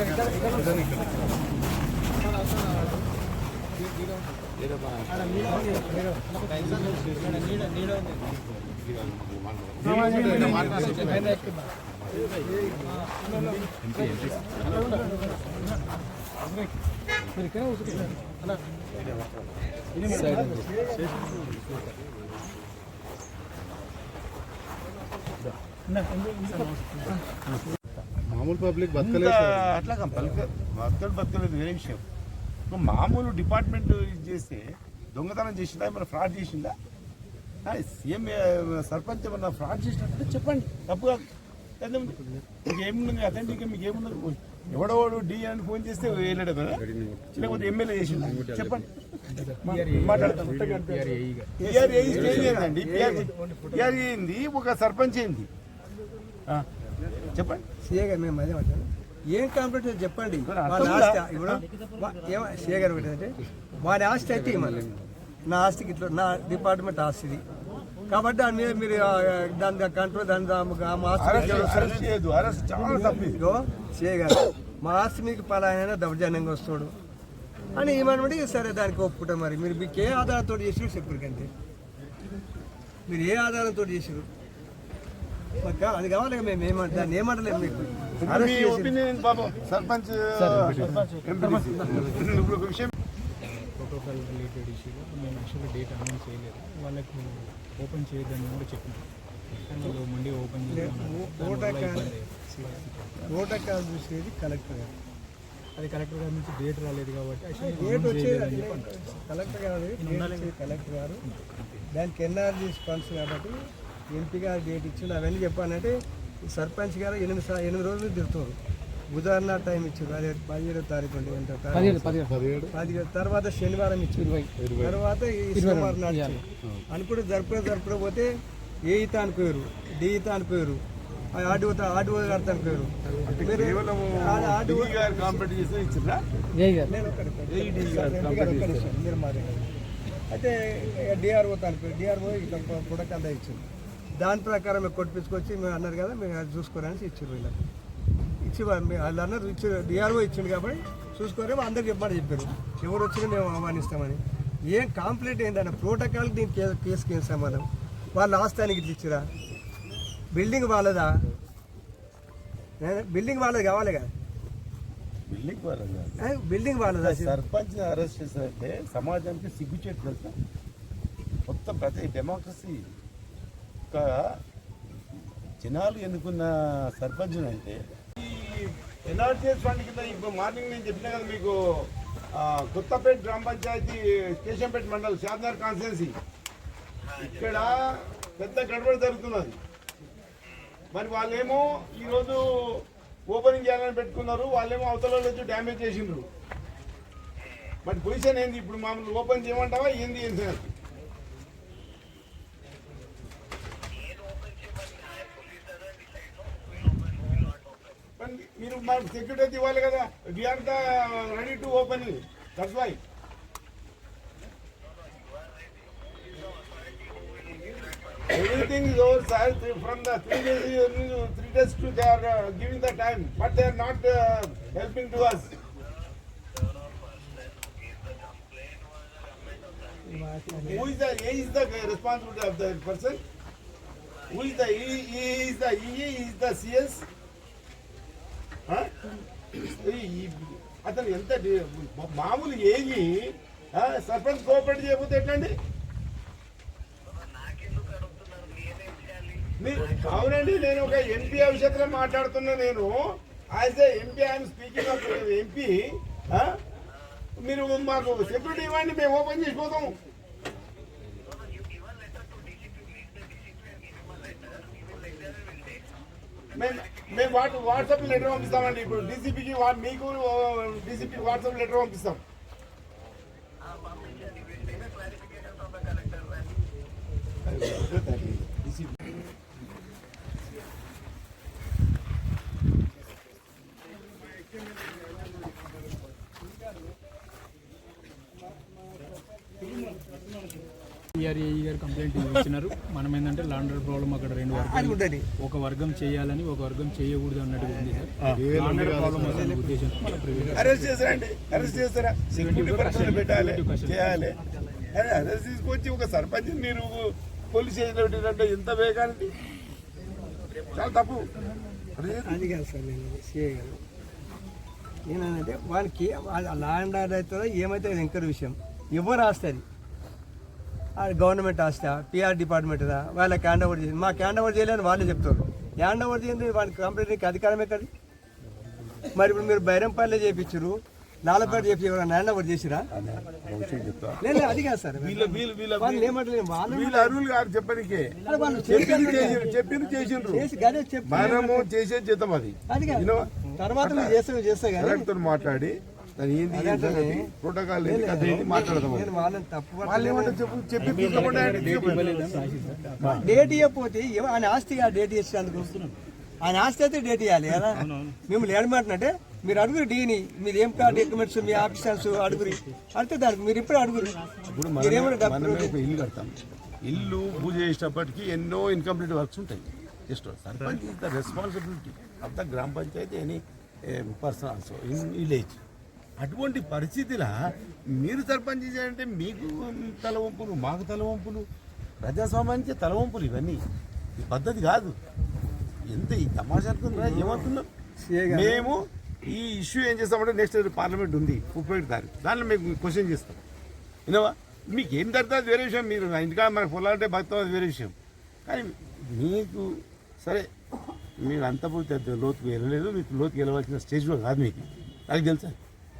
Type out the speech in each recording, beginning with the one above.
ఇక్కడ మామూలు పబ్లిక్ బతకలేదు. అట్లా బతకడు బతకలేదు వేరే విషయం. మామూలు డిపార్ట్మెంట్ ఇది చేస్తే దొంగతనం చేసిందా ఏమైనా ఫ్రాడ్ చేసిందా? సీఎం సర్పంచ్ ఏమన్నా ఫ్రాడ్ చేసినట్టు చెప్పండి తప్పు కాదు అదేముంది? మీకు ఏముంది అథెంటిక్ మీకు ఏమున్నది ఎవడోడు డి అని ఫోన్ చేస్తే వెళ్ళాడు కదా? లేకపోతే ఎమ్మెల్యే చేసిందా చెప్పండి. మా- మాట్లాడతాం. పిఆర్ ఏ స్టేజ్ ఏందండి పిఆర్ పిఆర్ ఏంది? ఒక సర్పంచ్ ఏంది? చెప్పండి. సీఏ గారు మేము అదే ఏం కంప్లీట్ చెప్పండి. వాళ్ళ ఆస్తి? ఇప్పుడు సీఏ గారు పెట్టంటే వాడి ఆస్తి అయితే ఇవ్వాలి నా ఆస్తికి ఇట్లా నా డిపార్ట్మెంట్ ఆస్తిది కాబట్టి దాని మీద మీరు దాని కంట్రోల్ దాని ఆ మా ఆస్తి మీకు పలాయన దౌర్జన్యంగా వస్తాడు. అని ఏమనబడి సరే దానికి ఒప్పుకుంటాం మరి. మీరు మీకు ఏ ఆధారంతో చేసారు చెప్పరికంటే మీరు ఏ ఆధారంతో చేసారు అది కావాలి మేము ఏమంటాం ఏమంటలేము మీకు. మీ ఒపీనియన్ బాబు సర్పంచ్. ఇప్పుడు విషయం ప్రోటోకాల్ రిలేటెడ్ ఇష్యూగా మేము యాక్చువల్గా డేట్ అనౌన్స్ చేయలేదు. వాళ్ళకు ఓపెన్ చేయొద్దని కూడా చెప్పినాం. కానీ వాళ్ళు మండే ఓపెన్ ఓటకాలు చూసేది కలెక్టర్ గారు. అది కలెక్టర్ గారి నుంచి డేట్ రాలేదు కాబట్టి యాక్చువల్లీ డేట్ వచ్చేది కలెక్టర్ గారు కలెక్టర్ గారు. దానికి ఎన్ఆర్జీ ఫండ్స్ కాబట్టి ఎంపీ గారు డేట్ ఇచ్చిండు అవన్నీ చెప్పానంటే సర్పంచ్ గారు ఎనిమిది సా- ఎనిమిది రోజులు తిరుగుతారు బుధవారం టైం ఇచ్చారు అదే పదిహేడో తారీఖు ఉండే ఎంత తారీఖు? పదిహేడు తర్వాత శనివారం ఇచ్చారు తర్వాత సోమవారం నాడు అనుకుంటే జరుపుడే జరుపుకోకపోతే ఏ ఈత అనుకోరు డి ఈత అనుకోరు ఆడిఓ ఆడిఓ గారితో అనుకోరు అయితే డిఆర్ఓ తనకు డిఆర్ఓ ఇట్లా ప్రొడక్ట్ అంతా ఇచ్చింది దాని ప్రకారం మేము కొట్టించుకొచ్చి మేము అన్నారు కదా మేము అది చూసుకోరని ఇచ్చారు వీళ్ళకి ఇచ్చి వాళ్ళు అన్నారు ఇచ్చి డిఆర్ఓ ఇచ్చింది కాబట్టి చూసుకోరే అందరికి చెప్పమని చెప్పారు. ఎవరు వచ్చినా మేము ఆహ్వానిస్తామని ఏం కాంప్లీట్ ఏంటన్న ప్రోటోకాల్కి దీని కేసు కేసుకి ఏం సంబంధం? వాళ్ళు ఆస్థానికి ఇట్లా ఇచ్చిరా? బిల్డింగ్ వాళ్ళదా? బిల్డింగ్ వాళ్ళది కావాలి కదా. బిల్డింగ్ ఏ? బిల్డింగ్ వాళ్ళదా? సర్పంచ్ అరెస్ట్ చేశారంటే సమాజానికి సిగ్గుచేటు తెలుసా మొత్తం ప్రతి డెమోక్రసీ ఒక్క జనాలు ఎన్నుకున్న సర్పంచ్ అంటే ఈ ఎన్ఆర్సీఎస్ ఫండ్ కింద ఇప్పుడు మార్నింగ్ నేను చెప్పిన కదా మీకు కొత్తపేట గ్రామ పంచాయతీ కేశంపేట మండల్ షాద్నగర్ కాన్స్టిట్యున్సీ. ఇక్కడ పెద్ద గడబడి జరుగుతున్నది. మరి వాళ్ళేమో ఈరోజు ఓపెనింగ్ చేయాలని పెట్టుకున్నారు వాళ్ళేమో అవతల వచ్చి డ్యామేజ్ చేసిండ్రు. మరి పొజిషన్ ఏంది? ఇప్పుడు మామూలు ఓపెన్ చేయమంటావా? ఏంది? ఏంది? సంగతి? మరి మీరు మాకు సెక్యూరిటీ ఇవ్వాలి కదా we're the ready to open that's why Everything is over, sir. From the three days, three days to they are uh, giving the time, but they are not uh, helping to us. Who is the A is the responsibility of the person? Who is the E? E is the E, E is the CS? అతను ఎంత మామూలు ఏగి sarpanch cooperate చేయకపోతే ఎట్లండి? మీరు అవునండి నేను ఒక MP విషయంలో మాట్లాడుతున్నా నేను. As a MP I'm speaking of MP మీరు మాకు సెక్యూరిటీ ఇవ్వండి మేము ఓపెన్ చేసిపోతాం. మేము మేము వాట్సాప్ లెటర్ పంపిస్తామండి ఇప్పుడు డీసీపీకి మీకు డీసీపీ వాట్సాప్ లెటర్ పంపిస్తాం Thank you. E గారు కంప్లైంట్ ఇచ్చినారు. మనం ఏంటంటే లాండర్ ప్రాబ్లం అక్కడ రెండు వర్గాలు ఉంటుంది ఒక వర్గం చేయాలని ఒక వర్గం చేయకూడదు అన్నట్టుగా ఉంది సార్. లాండర్ ప్రాబ్లం అనే ఉద్దేశంతో మన ప్రైవేట్ అరెస్ట్ అరెస్ట్ చేస్తారా? పెట్టాలి. చేయాలి. అరే అరెస్ట్ తీసుకొచ్చి ఒక సర్పంచ్ మీరు పోలీస్ స్టేషన్ పెట్టినట్టు ఎంత వేగానికి చాలా తప్పు. అది కాదు సార్ నేను నేనంటే వానికి లా అండ్ ఆర్డర్ అవుతుందో ఏమైతే ఎంకర్ విషయం ఎవరు అది? గవర్నమెంట్ ఆస్తా పిఆర్ డిపార్ట్మెంట్దా వాళ్ళకి హ్యాండ్ ఓవర్ చేసింది. మాకు హ్యాండ్ ఓవర్ చేయలేని వాళ్ళే చెప్తారు. హ్యాండ్ ఓవర్ చేయండి వానికి కంప్లీట్ అధికారం ఎక్కడి మరి ఇప్పుడు మీరు బైరంపల్లి చేయించారు నాలుగుపేట చేపించి ఎవరైనా హ్యాండ్ ఓవర్ చేసిరా? లేదు అది కాదు సార్. వీళ్ళ వీళ్ళ వీళ్ళ వాళ్ళు ఏమంటలేదు వాళ్ళు అరువులు గారు చెప్పడానికి చెప్పింది చేసిండ్రు చెప్పింది చేసిండ్రు. చేసి గదే చెప్పి మనము చేసే చేద్దాం అది. కాదు. తర్వాత చేస్తా కానీ కలెక్టర్తో మాట్లాడి దాని ఏంది? ప్రోటోకాల్ మాట్లాడదాం. డేట్ ఇవ్వకపోతే ఆయన ఆస్తి ఆ డేట్ ఇచ్చినందుకు ఆయన ఆస్తి అయితే డేట్ ఇవ్వాలి కదా మిమ్మల్ని ఏడమంటున్నట్టే మీరు అడుగురు డీని మీరు ఏం డాక్యుమెంట్స్ మీ ఆఫీసర్స్ అడుగురి. అంటే దానికి మీరు ఇప్పుడు అడుగురు. ఇప్పుడు ఇల్లు కడతాం. ఇల్లు పూజ చేసేటప్పటికి ఎన్నో ఇన్కంప్లీట్ వర్క్స్ ఉంటాయి. Just sarpanch is the responsibility of the గ్రామ panchayat any person also in village అటువంటి పరిస్థితిలో మీరు సర్పంచ్ చేయాలంటే మీకు తలవంపులు మాకు తలవంపులు ప్రజాస్వామ్యానికి తలవంపులు ఇవన్నీ. ఈ పద్ధతి కాదు. ఎంత ఈ తమాషా అనుకుంటున్నా ఏమనుకున్నాం. మేము ఈ ఇష్యూ ఏం చేస్తామంటే నెక్స్ట్ పార్లమెంట్ ఉంది ముప్పై తారీఖు దాంట్లో మేము క్వశ్చన్ చేస్తాం. వినవా మీకు ఏం అది వేరే విషయం. మీరు ఇంటికాడ మనకు పొలాలంటే భక్తం అది వేరే విషయం. కానీ మీకు సరే మీరు అంత పోతే లోతుకు వెళ్ళలేదు మీకు లోతుకు వెళ్ళవలసిన స్టేజ్ కూడా కాదు మీకు. నాకు తెలుసా?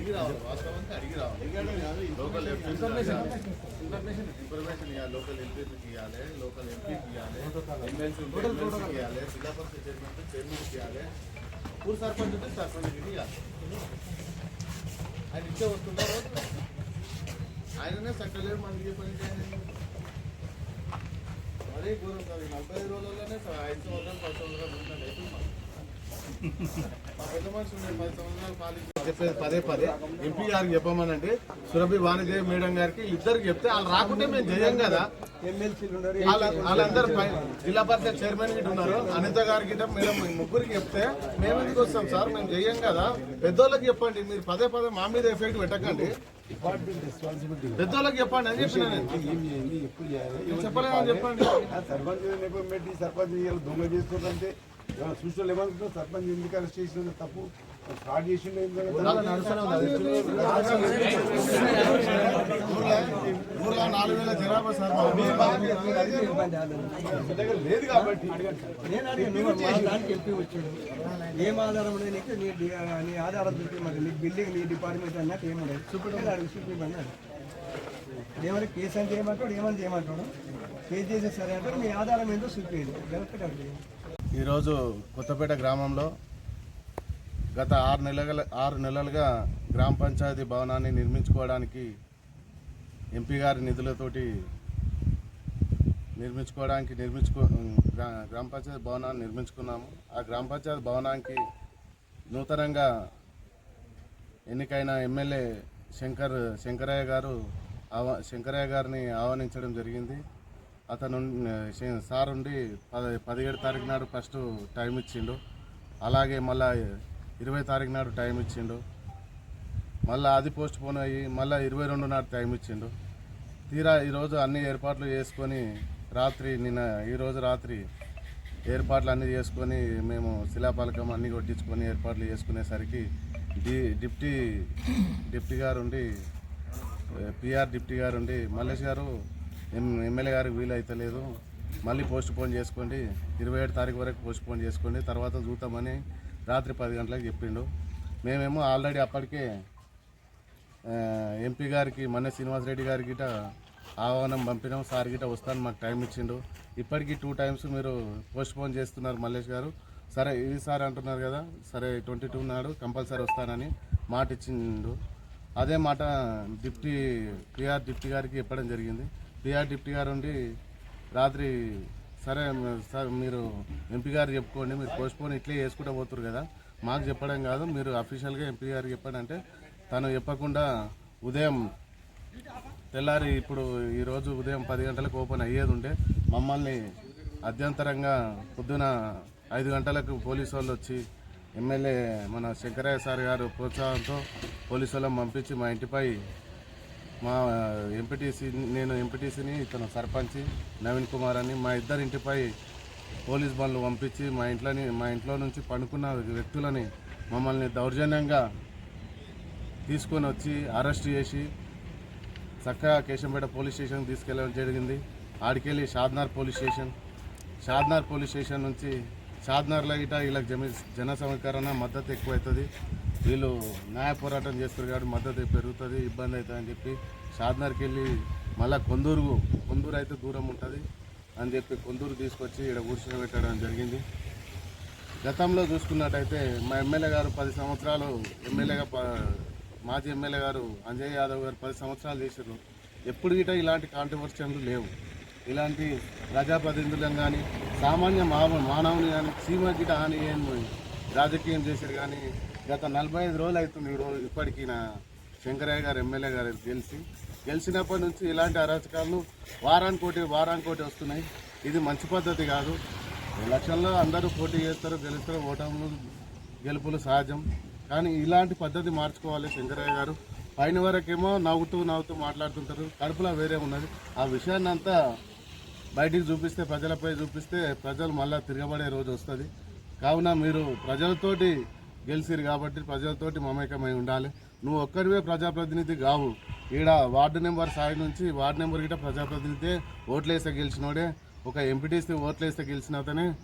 అడిగి రావాలి వాస్తవానికి అడిగి రావాలి లోకల్ ఇన్ఫర్మేషన్ ఇన్ఫర్మేషన్ ఇవ్వాలి లోకల్ ఎంపీకి ఇవ్వాలి లోకల్ ఎంపీకి ఇవ్వాలి ఎమ్మెల్సీ ఎమ్మెల్సీకి ఇవ్వాలి జిల్లా పరిషత్ చైర్మన్ చైర్మన్కి ఇవ్వాలి ఊరు సర్పంచ్ ఉంటే సర్పంచ్కి ఇవ్వాలి ఆయన ఇచ్చే వస్తుంటారు ఆయననే సక్కలేదు మనకి ఏ పని చేయాలి మరీ ఘోరం సార్ ఈ నలభై ఐదు రోజుల్లోనే సార్ ఐదు సంవత్సరాలు పది సంవత్సరాలు ఉంటాడు అవుతుంది చెప్పేది పదే పదే ఎంపీ గారికి చెప్పమనండి. సురభి వాణిదేవి మేడం గారికి ఇద్దరికి చెప్తే వాళ్ళు రాకుంటే మేము చేయం కదా. వాళ్ళందరూ జిల్లా పరిషత్ చైర్మన్ గిట్ట ఉన్నారు. అనిత గారికి గిట్ట మేడం ముగ్గురికి చెప్తే మేము ఎందుకు వస్తాం సార్? మేము చెయ్యం కదా. పెద్దోళ్ళకి చెప్పండి. మీరు పదే పదే మా మీద ఎఫెక్ట్ పెట్టకండి. పెద్దోళ్ళకి చెప్పండి అని చెప్పిన చెప్పలేమని చెప్పండి. సర్పంచ్ సర్పంచ్ దొంగ చేస్తుందంటే చూసిన ఏమనుకుంటున్నారు సర్పంచ్ ఎందుకు అరెస్ట్ చేసిన తప్పు. ఫ్రాడ్ చేసిండు నాలుగు వేల జనాభా సార్ దగ్గర లేదు కాబట్టి. ఏం ఆధారం నీ ఆధారం మరి నీ బిల్డింగ్ నీ డిపార్ట్మెంట్ అన్నట్టు ఏముండదు చూపించాడు అడుగు ఏమైనా కేసు అంటే ఏమంటాడు ఏమంటే ఏమంటాడు కేసు చేసే సరే అంటే మీ ఆధారం ఏంటో గెలపటి అడుగు ఈరోజు కొత్తపేట గ్రామంలో గత ఆరు నెలల ఆరు నెలలుగా గ్రామ పంచాయతీ భవనాన్ని నిర్మించుకోవడానికి ఎంపీ గారి నిధులతోటి నిర్మించుకోవడానికి నిర్మించుకో గ్రా- గ్రామ పంచాయతీ భవనాన్ని నిర్మించుకున్నాము. ఆ గ్రామ పంచాయతీ భవనానికి నూతనంగా ఎన్నికైన ఎమ్మెల్యే శంకర్ శంకరయ్య గారు ఆవా శంకరయ్య గారిని ఆహ్వానించడం జరిగింది. అతను సార్ ఉండి పద పదిహేడు తారీఖు నాడు ఫస్ట్ టైం ఇచ్చిండు. అలాగే మళ్ళా ఇరవై తారీఖు నాడు టైం ఇచ్చిండు. మళ్ళీ అది పోస్ట్ పోన్ అయ్యి మళ్ళీ ఇరవై రెండు నాడు టైం ఇచ్చిండు. తీరా ఈరోజు అన్ని ఏర్పాట్లు చేసుకొని రాత్రి నిన్న ఈరోజు రాత్రి ఏర్పాట్లు అన్నీ చేసుకొని మేము శిలాపలకం అన్నీ కొట్టించుకొని ఏర్పాట్లు చేసుకునేసరికి డి డిప్టీ డిప్టీ గారు ఉండి పిఆర్ డిప్టీ గారు ఉండి మల్లేష్ గారు ఎమ్మెల్యే గారికి వీలు అవుతలేదు మళ్ళీ పోస్ట్ పోన్ చేసుకోండి. ఇరవై ఏడు తారీఖు వరకు పోస్ట్ పోన్ చేసుకోండి. తర్వాత చూద్దామని రాత్రి పది గంటలకు చెప్పిండు. మేమేమో ఆల్రెడీ అప్పటికే ఎంపీ గారికి మొన్న శ్రీనివాసరెడ్డి గారికి గిట ఆహ్వానం పంపినాం. సార్ గిట వస్తాను మాకు టైం ఇచ్చిండు. ఇప్పటికీ టూ టైమ్స్ మీరు పోస్ట్ పోన్ చేస్తున్నారు మల్లేష్ గారు. సరే ఇది సార్ అంటున్నారు కదా సరే ట్వంటీ టూ నాడు కంపల్సరీ వస్తానని మాట ఇచ్చిండు. అదే మాట డిప్టీ పిఆర్ డిప్టీ గారికి చెప్పడం జరిగింది. పిఆర్ డిప్టీ గారు ఉండి రాత్రి సరే సార్ మీరు ఎంపీ గారు చెప్పుకోండి మీరు పోస్ట్పోన్ ఇట్లే చేసుకుంటూ పోతురు కదా. మాకు చెప్పడం కాదు మీరు అఫీషియల్గా ఎంపీ గారు చెప్పాడంటే తను చెప్పకుండా ఉదయం తెల్లారి ఇప్పుడు ఈరోజు ఉదయం పది గంటలకు ఓపెన్ అయ్యేది ఉండే మమ్మల్ని అధ్యంతరంగా పొద్దున ఐదు గంటలకు పోలీసు వాళ్ళు వచ్చి ఎమ్మెల్యే మన శంకరయ్య సార్ గారు ప్రోత్సాహంతో పోలీసు వాళ్ళని పంపించి మా ఇంటిపై మా ఎంపీటీసీ నేను ఎంపీటీసీని ఇతను సర్పంచ్ నవీన్ కుమార్ అని మా ఇద్దరి ఇంటిపై పోలీస్ బండ్లు పంపించి మా ఇంట్లోని మా ఇంట్లో నుంచి పండుకున్న వ్యక్తులని మమ్మల్ని దౌర్జన్యంగా తీసుకొని వచ్చి అరెస్ట్ చేసి చక్కగా కేశంపేట పోలీస్ స్టేషన్కి తీసుకెళ్ళడం జరిగింది. ఆడికెళ్ళి Shadnagar police station. Shadnagar police station నుంచి షాద్నార్లో ఇట వీళ్ళకి జమీ జన సమీకరణ మద్దతు ఎక్కువ అవుతుంది వీళ్ళు న్యాయ పోరాటం చేస్తారు కాబట్టి మద్దతు పెరుగుతుంది ఇబ్బంది అవుతుంది అని చెప్పి షాద్నార్కి వెళ్ళి మళ్ళీ కొందూరు కొందూరు అయితే దూరం ఉంటుంది అని చెప్పి కొందూరు తీసుకొచ్చి ఇక్కడ కూర్చోబెట్టడం జరిగింది. గతంలో చూసుకున్నట్టయితే మా ఎమ్మెల్యే గారు పది సంవత్సరాలు ఎమ్మెల్యేగా మాజీ ఎమ్మెల్యే గారు అంజయ్ యాదవ్ గారు పది సంవత్సరాలు చేశారు. ఎప్పుడు గిట ఇలాంటి కాంట్రవర్షన్లు లేవు. ఇలాంటి ప్రజాప్రతినిధులను కానీ సామాన్య మానవ మానవుని కానీ సీమ గిట హాని రాజకీయం చేశారు కానీ గత నలభై ఐదు రోజులు అవుతుంది ఈ రోజు ఇప్పటికీ నా శంకరయ్య గారు ఎమ్మెల్యే గారు గెలిచి. గెలిచినప్పటి నుంచి ఇలాంటి అరాచకాలను వారానికోటి వారానికోటి వస్తున్నాయి. ఇది మంచి పద్ధతి కాదు. ఎలక్షన్లో అందరూ పోటీ చేస్తారు గెలుస్తారు ఓటములు గెలుపులు సహజం. కానీ ఇలాంటి పద్ధతి మార్చుకోవాలి శంకరయ్య గారు. పైన వరకేమో నవ్వుతూ నవ్వుతూ మాట్లాడుతుంటారు. కడుపులో వేరే ఉన్నది. ఆ విషయాన్ని అంతా బయటికి చూపిస్తే ప్రజలపై చూపిస్తే ప్రజలు మళ్ళీ తిరగబడే రోజు వస్తుంది. కావున మీరు ప్రజలతోటి గెలిచిరు కాబట్టి ప్రజలతోటి మమేకమై ఉండాలి. నువ్వు ఒక్కరివే ప్రజాప్రతినిధి కావు. ఈడ వార్డు నెంబర్ స్థాయి నుంచి వార్డు నెంబర్ గిట్ట ప్రజాప్రతినిధి ఓట్లేస్తే గెలిచినోడే ఒక ఎంపీటీసీ ఓట్లేస్తే గెలిచిన అతనే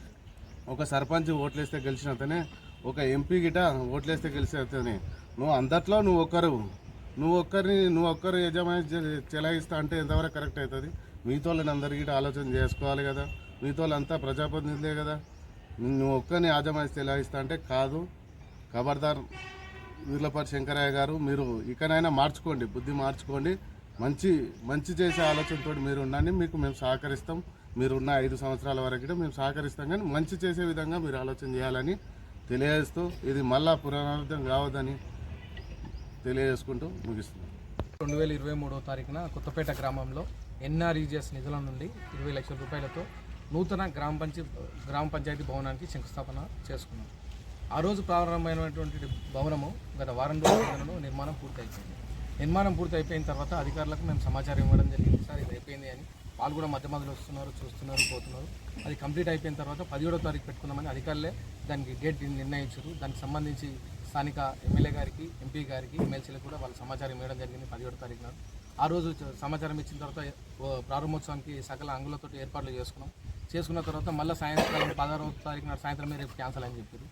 ఒక సర్పంచ్ ఓట్లేస్తే గెలిచిన అతనే ఒక ఎంపీ గిట ఓట్లేస్తే గెలిచిన అతనే. నువ్వు అందట్లో నువ్వు ఒక్కరు నువ్వు ఒక్కరిని నువ్వు ఒక్కరు యజమాని చె- చెలాయిస్తా అంటే ఎంతవరకు కరెక్ట్ అవుతుంది? మీతో అందరికీ ఆలోచన చేసుకోవాలి కదా. మీతో అంతా ప్రజాప్రతినిధులే కదా. నువ్వు ఒక్కరిని యాజమాని చెలాయిస్తా అంటే కాదు. ఖబర్దార్ వీర్లపాటి శంకరయ్య గారు మీరు ఇకనైనా మార్చుకోండి బుద్ధి మార్చుకోండి. మంచి మంచి చేసే ఆలోచనతో మీరు ఉండండి మీకు మేము సహకరిస్తాం. మీరున్న ఐదు సంవత్సరాల వరకు కూడా మేము సహకరిస్తాం కానీ మంచి చేసే విధంగా మీరు ఆలోచన చేయాలని తెలియజేస్తూ ఇది మళ్ళా పునరావృతం కావద్దని తెలియజేసుకుంటూ ముగిస్తున్నాం. రెండు వేల ఇరవై మూడో తారీఖున కొత్తపేట గ్రామంలో ఎన్ఆర్ఈజిఎస్ నిధుల నుండి ఇరవై లక్షల రూపాయలతో నూతన గ్రామ పంచాయతీ గ్రామ పంచాయతీ భవనానికి శంకుస్థాపన చేసుకున్నాం. ఆ రోజు ప్రారంభమైనటువంటి భవనము గత వారం రోజులలో నిర్మాణం పూర్తయిపోయింది. నిర్మాణం పూర్తి అయిపోయిన తర్వాత అధికారులకు మేము సమాచారం ఇవ్వడం జరిగింది. సార్ ఇది అయిపోయింది అని వాళ్ళు కూడా మధ్య మధ్యలో వస్తున్నారు చూస్తున్నారు పోతున్నారు. అది కంప్లీట్ అయిపోయిన తర్వాత పదిహేడో తారీఖు పెట్టుకున్నామని అధికారులే దానికి డేట్ నిర్ణయించారు. దానికి సంబంధించి స్థానిక ఎమ్మెల్యే గారికి ఎంపీ గారికి ఎమ్మెల్సీలకు కూడా వాళ్ళు సమాచారం ఇవ్వడం జరిగింది పదిహేడు తారీఖు ఆ రోజు సమాచారం ఇచ్చిన తర్వాత ఓ ప్రారంభోత్సవానికి సకల అంగులతో ఏర్పాట్లు చేసుకున్నాం. చేసుకున్న తర్వాత మళ్ళీ సాయంత్రం పదహారవ తారీఖున సాయంత్రమే రేపు క్యాన్సల్ అని చెప్పారు.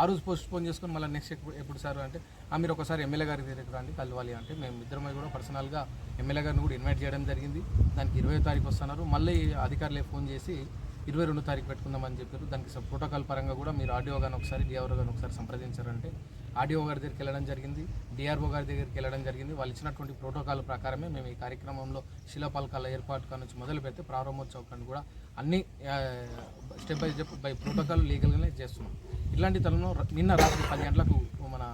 ఆ రోజు పోస్ట్ పోన్ చేసుకొని మళ్ళీ నెక్స్ట్ ఎప్పుడు ఎప్పుడు సార్ అంటే మీరు ఒకసారి ఎమ్మెల్యే గారి దగ్గరికి రండి కలవాలి అంటే మేము ఇద్దరమే కూడా పర్సనల్గా ఎమ్మెల్యే గారిని కూడా ఇన్వైట్ చేయడం జరిగింది. దానికి ఇరవై తారీఖు వస్తున్నారు. మళ్ళీ అధికారులే ఫోన్ చేసి ఇరవై రెండు తారీఖు పెట్టుకుందామని చెప్పారు. దానికి ప్రోటోకాల్ పరంగా కూడా మీరు ఆడియో గారిని ఒకసారి డిఆర్ఓ గారిని ఒకసారి సంప్రదించారంటే ఆడియో గారి దగ్గరికి వెళ్ళడం జరిగింది డిఆర్ఓ గారి దగ్గరికి వెళ్ళడం జరిగింది. వాళ్ళు ఇచ్చినటువంటి ప్రోటోకాల్ ప్రకారమే మేము ఈ కార్యక్రమంలో శిలాపాలకాల ఏర్పాటు కాడ నుంచి మొదలు పెడితే ప్రారంభోత్సవం కానీ కూడా అన్ని step by step by protocol లీగల్గానే చేస్తున్నాం. ఇలాంటి తరుణంలో ర- నిన్న రాత్రి పది గంటలకు మన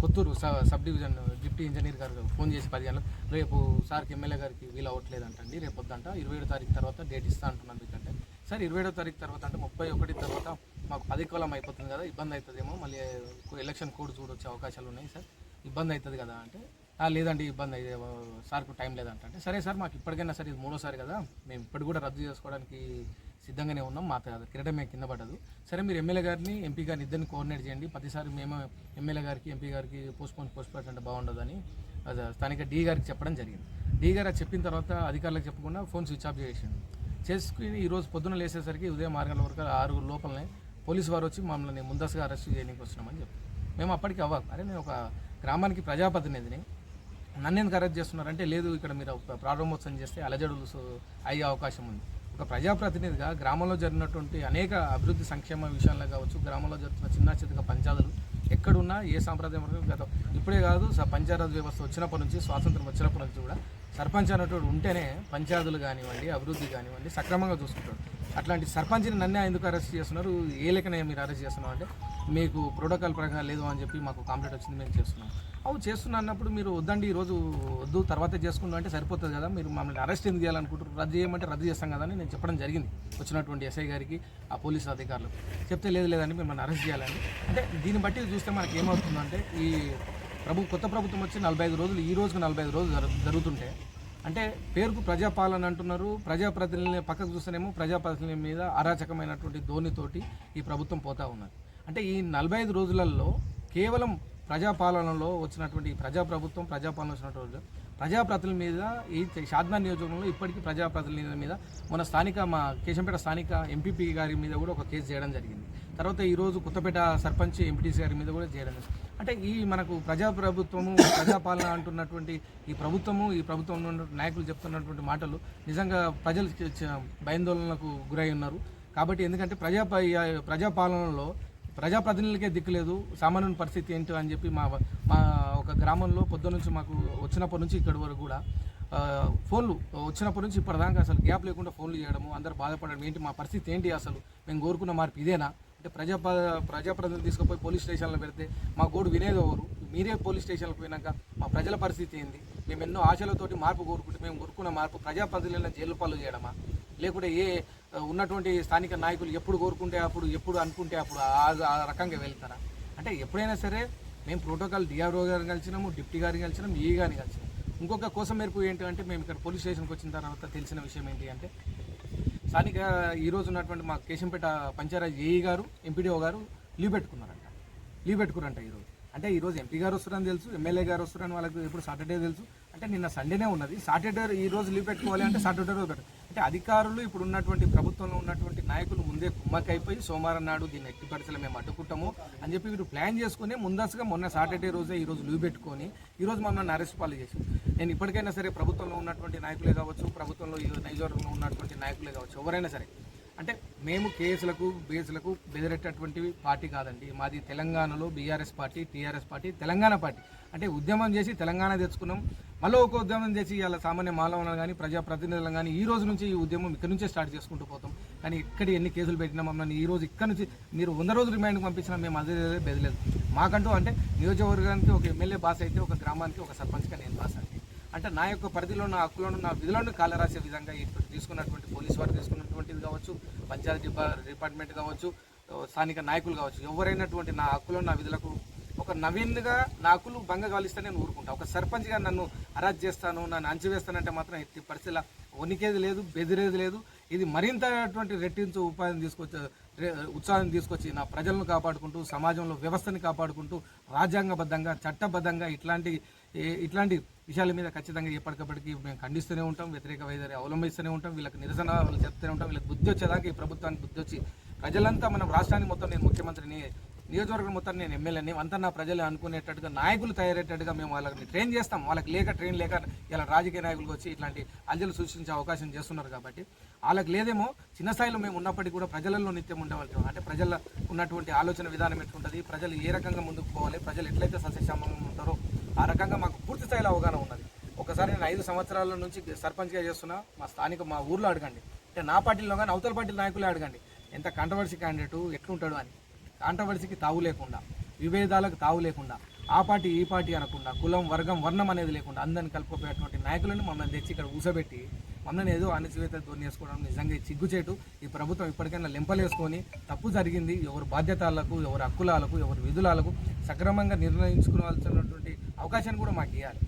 Kothur sub division deputy engineer గారు ఫోన్ చేసి పది గంటలకు రేపు సార్కి ఎమ్మెల్యే గారికి వీలు అవ్వట్లేదంటండి రేపు వద్దంట ఇరవై ఏడు తారీఖు తర్వాత డేట్ ఇస్తా అంటున్నాను మీకంటే. సార్ ఇరవై ఏడో తారీఖు తర్వాత అంటే ముప్పై ఒకటి తర్వాత మాకు పది కాలం అయిపోతుంది కదా ఇబ్బంది అవుతుందేమో మళ్ళీ ఎలక్షన్ కోడ్ చూడొచ్చే అవకాశాలు ఉన్నాయి సార్. ఇబ్బంది అవుతుంది కదా అంటే లేదండి ఇబ్బంది అయ్యే సార్కు టైం లేదంట అంటే. సరే సార్ మాకు ఇప్పటికైనా సరే ఇది మూడోసారి కదా మేము ఇప్పటి కూడా రద్దు చేసుకోవడానికి సిద్ధంగానే ఉన్నాం. మా క్రీడ మేము కింద పడదు. సరే మీరు ఎమ్మెల్యే గారిని ఎంపీ గారిని ఇద్దరిని కోఆర్డినేట్ చేయండి. ప్రతిసారి మేము ఎమ్మెల్యే గారికి ఎంపీ గారికి పోస్ట్ పోన్ పోస్ట్ అంటే బాగుండదని అది స్థానిక డీ గారికి చెప్పడం జరిగింది. డీ గారు చెప్పిన తర్వాత అధికారులకు చెప్పకుండా ఫోన్ స్విచ్ ఆఫ్ చేసిండు చేసుకుని ఈరోజు పొద్దున లేసేసరికి ఉదయం ఆరు గంటల వరకు ఆరు లోపలనే పోలీసు వారు వచ్చి మమ్మల్ని ముందస్తుగా అరెస్ట్ చేయడానికి వచ్చినామని చెప్పి మేము అప్పటికి అవ్వ అరే నేను ఒక గ్రామానికి ప్రజాప్రతినిధిని. నన్ను ఎందుకు అరెస్ట్ చేస్తున్నారంటే లేదు ఇక్కడ మీరు ప్రారంభోత్సవం చేస్తే అలజడులు అయ్యే అవకాశం ఉంది. ఒక ప్రజాప్రతినిధిగా గ్రామంలో జరిగినటువంటి అనేక అభివృద్ధి సంక్షేమ విషయాల్లో కావచ్చు గ్రామంలో జరుగుతున్న చిన్న చితక పంచాయతీలు ఎక్కడున్నా ఏ సాంప్రదాయం గత ఇప్పుడే కాదు స- పంచాయతీ వ్యవస్థ వచ్చినప్పటి నుంచి స్వాతంత్రం వచ్చినప్పటి నుంచి కూడా సర్పంచ్ అనేటువంటి ఉంటేనే పంచాయతీలు కానివ్వండి అభివృద్ధి కానివ్వండి సక్రమంగా చూసుకుంటాడు. అట్లాంటి సర్పంచ్ని నన్నే ఎందుకు అరెస్ట్ చేస్తున్నారు? ఏ లెక్కనే మీరు అరెస్ట్ చేస్తున్నాం అంటే మీకు ప్రోటోకాల్ ప్రకారం లేదు అని చెప్పి మాకు కంప్లైంట్ వచ్చింది మేము చేస్తున్నాం. అవు చేస్తున్నా అన్నప్పుడు మీరు వద్దండి ఈరోజు వద్దు తర్వాత చేసుకుందాం అంటే సరిపోతుంది కదా మీరు మమ్మల్ని అరెస్ట్ ఎందుకు చేయాలనుకుంటారు రద్దు చేయమంటే రద్దు చేస్తాం కదా అని నేను చెప్పడం జరిగింది. వచ్చినటువంటి ఎస్ఐ గారికి ఆ పోలీసు అధికారులు చెప్తే లేదు లేదని మిమ్మల్ని అరెస్ట్ చేయాలని. అంటే దీన్ని బట్టి చూస్తే మనకి ఏమవుతుందంటే ఈ ప్రభు కొత్త ప్రభుత్వం వచ్చి నలభై ఐదు రోజులు ఈ రోజుకు నలభై ఐదు రోజులు జరుగుతుంటే అంటే పేరుకు ప్రజాపాలన అంటున్నారు. ప్రజాప్రతినిధులని పక్కకు చూస్తేనేమో ప్రజాప్రతినిధుల మీద అరాచకమైనటువంటి ధోనితోటి ఈ ప్రభుత్వం పోతా ఉన్నది. అంటే ఈ నలభై ఐదు రోజులలో కేవలం ప్రజాపాలనలో వచ్చినటువంటి ప్రజాప్రభుత్వం ప్రజాపాలన వచ్చినటువంటి ప్రజాప్రతినిధుల మీద ఈ షాద్నా నియోజకవర్గంలో ఇప్పటికీ ప్రజాప్రతినిధుల మీద మన స్థానిక మా కేశంపేట స్థానిక ఎంపీపీ గారి మీద కూడా ఒక కేసు చేయడం జరిగింది. తర్వాత ఈరోజు కొత్తపేట సర్పంచ్ ఎంపీటీసీ గారి మీద కూడా చేయడం జరిగింది. అంటే ఈ మనకు ప్రజాప్రభుత్వము ప్రజాపాలన అంటున్నటువంటి ఈ ప్రభుత్వము ఈ ప్రభుత్వం నాయకులు చెప్తున్నటువంటి మాటలు నిజంగా ప్రజలు భయాందోళనకు గురై ఉన్నారు. కాబట్టి ఎందుకంటే ప్రజా ప్రజాపాలనలో ప్రజాప్రతినిధులకే దిక్కులేదు సామాన్యుని పరిస్థితి ఏంటి అని చెప్పి మా మా ఒక గ్రామంలో పొద్దు నుంచి మాకు వచ్చినప్పటి నుంచి ఇక్కడి వరకు కూడా ఫోన్లు వచ్చినప్పటి నుంచి ఇప్పటిదాకా అసలు గ్యాప్ లేకుండా ఫోన్లు చేయడము అందరు బాధపడడం ఏంటి మా పరిస్థితి ఏంటి అసలు మేము కోరుకున్న మార్పు ఇదేనా? అంటే ప్రజా ప్రజాప్రతినిధులు తీసుకుపోయి పోలీస్ స్టేషన్లో పెడితే మా గోడు వినేది ఎవరు? మీరే పోలీస్ స్టేషన్లకు పోయినాక మా ప్రజల పరిస్థితి ఏంది? మేము ఎన్నో ఆశలతోటి మార్పు కోరుకుంటే మేము కోరుకున్న మార్పు ప్రజాప్రతినిధులను జైలు పాలు చేయడమా? లేకుంటే ఏ ఉన్నటువంటి స్థానిక నాయకులు ఎప్పుడు కోరుకుంటే అప్పుడు ఎప్పుడు అనుకుంటే అప్పుడు ఆ- ఆ రకంగా వెళ్తారా? అంటే ఎప్పుడైనా సరే మేము ప్రోటోకాల్ డిఆర్ఓ గారిని కలిసినాము డిప్టీ గారిని కలిసినాం ఈ గారిని కలిసినాం ఇంకొక కోసం మేరకు ఏంటంటే మేము ఇక్కడ పోలీస్ స్టేషన్కి వచ్చిన తర్వాత తెలిసిన విషయం ఏంటి అంటే స్థానిక ఈరోజు ఉన్నటువంటి మా కేశంపేట పంచాయరాజ్ ఏఈ గారు ఎంపీడీఓ గారు లీవ్ పెట్టుకున్నారంట. లీవ్ పెట్టుకున్నారంట ఈరోజు అంటే ఈరోజు ఎంపీ గారు వస్తారని తెలుసు ఎమ్మెల్యే గారు వస్తారని వాళ్ళకి ఎప్పుడు సాటర్డే తెలుసు. అంటే నిన్న సండేనే ఉన్నది. సాటర్డే ఈ రోజు లీవ్ పెట్టుకోవాలి అంటే సాటర్డే రోజు అంటే అధికారులు ఇప్పుడు ఉన్నటువంటి ప్రభుత్వంలో ఉన్నటువంటి నాయకులు ముందే కుమ్మకైపోయి సోమవారం నాడు దీన్ని ఎట్టి పరిస్థితులు మేము అడ్డుకుంటాము అని చెప్పి వీరు ప్లాన్ చేసుకుని ముందస్తుగా మొన్న సాటర్డే రోజే ఈ రోజు లీవ్ పెట్టుకొని ఈరోజు మమ్మల్ని అరెస్ట్ పాలు చేసింది నేను ఇప్పటికైనా సరే ప్రభుత్వంలో ఉన్నటువంటి నాయకులే కావచ్చు ప్రభుత్వంలో ఈ ఉన్నటువంటి నాయకులే కావచ్చు ఎవరైనా సరే. అంటే మేము కేసులకు బేసులకు బెదిరేటటువంటి పార్టీ కాదండి. మాది తెలంగాణలో BRS party TRS party Telangana party. అంటే ఉద్యమం చేసి తెలంగాణ తెచ్చుకున్నాం. మళ్ళీ ఒక ఉద్యమం చేసి ఇలా సామాన్య మానవులను కానీ ప్రజాప్రతినిధులను కానీ ఈ రోజు నుంచి ఈ ఉద్యమం ఇక్కడ నుంచే స్టార్ట్ చేసుకుంటూ పోతాం. కానీ ఇక్కడ ఎన్ని కేసులు పెట్టినా మమ్మల్ని ఈ రోజు ఇక్కడ నుంచి మీరు వంద రోజులు రిమాండ్కి పంపించినా మేము అదే బెదలేదు. మాకంటూ అంటే నియోజకవర్గానికి ఒక ఎమ్మెల్యే బాస్ అయితే ఒక గ్రామానికి ఒక సర్పంచ్గా నేను బాస్ అండి అంటే నా యొక్క పరిధిలో నా హక్కులను నా విధులను కాలరాసే విధంగా తీసుకున్నటువంటి పోలీస్ వారు తీసుకున్నటువంటిది కావచ్చు పంచాయతీ డిపా- డిపార్ట్మెంట్ కావచ్చు స్థానిక నాయకులు కావచ్చు ఎవరైనటువంటి నా హక్కులను నా విధులకు ఒక నవీన్గా నా హక్కులు భంగ కాలిస్తే నేను ఊరుకుంటా. ఒక సర్పంచ్గా నన్ను అరాజ్ చేస్తాను నన్ను అంచివేస్తానంటే మాత్రం ఎట్టి పరిస్థితుల వణికేది లేదు బెదిరేది లేదు. ఇది మరింత అటువంటి రెట్టించు ఉపాధిని తీసుకొచ్చి ఉత్సాహం తీసుకొచ్చి నా ప్రజలను కాపాడుకుంటూ సమాజంలో వ్యవస్థని కాపాడుకుంటూ రాజ్యాంగబద్ధంగా చట్టబద్ధంగా ఇట్లాంటి ఇట్లాంటి విషయాల మీద ఖచ్చితంగా ఎప్పటికప్పటికి మేము ఖండిస్తూనే ఉంటాం వ్యతిరేక వైఖరి అవలంబిస్తూనే ఉంటాం వీళ్ళకి నిరసనలు చెప్తూనే ఉంటాం వీళ్ళకి బుద్ధి వచ్చేదాకా ఈ ప్రభుత్వానికి బుద్ధి వచ్చి ప్రజలంతా మన రాష్ట్రానికి మొత్తం నేను ముఖ్యమంత్రిని నియోజకవర్గం మొత్తం నేను ఎమ్మెల్యేని అంతా నా ప్రజలు అనుకునేటట్టుగా నాయకులు తయారయ్యేటట్టుగా మేము వాళ్ళని ట్రైన్ చేస్తాం. వాళ్ళకి లేక ట్రైన్ లేక ఇలా రాజకీయ నాయకులకు వచ్చి ఇట్లాంటి అల్జలు సృష్టించే అవకాశం చేస్తున్నారు కాబట్టి వాళ్ళకి లేదేమో చిన్న స్థాయిలో మేము ఉన్నప్పటికీ కూడా ప్రజలలో నిత్యం ఉండేవాళ్ళం అంటే ప్రజల ఉన్నటువంటి ఆలోచన విధానం ఎట్లుంటుంది ప్రజలు ఏ రకంగా ముందుకు పోవాలి ప్రజలు ఎట్లయితే సస్యశ్యామంగా ఉంటారో ఆ రకంగా మాకు పూర్తి స్థాయిలో అవగాహన ఉన్నది. ఒకసారి నేను ఐదు సంవత్సరాల నుంచి సర్పంచ్గా చేస్తున్నా. మా స్థానిక మా ఊర్లో అడగండి. అంటే నా పార్టీలో కానీ అవతల పార్టీల నాయకులే అడగండి. ఎంత కాంట్రవర్సీ క్యాండిడేట్ ఎట్లుంటాడు అని. కాంట్రవర్సీకి తావు లేకుండా విభేదాలకు తావు లేకుండా ఆ పార్టీ ఈ పార్టీ అనకుండా కులం వర్గం వర్ణం అనేది లేకుండా అందరిని కలుపుకుపోయేటువంటి నాయకులను మమ్మల్ని తెచ్చి ఇక్కడ ఊసబెట్టి మమ్మల్ని ఏదో అణచివేత ధోని వేసుకోవడం నిజంగా ఇది సిగ్గుచేటు. ఈ ప్రభుత్వం ఇప్పటికైనా లింపలేసుకొని తప్పు జరిగింది. ఎవరు బాధ్యతలకు ఎవరు హక్కులాలకు ఎవరు విధులాలకు సక్రమంగా నిర్ణయించుకోవాల్సినటువంటి అవకాశాన్ని కూడా మాకు ఇవ్వాలి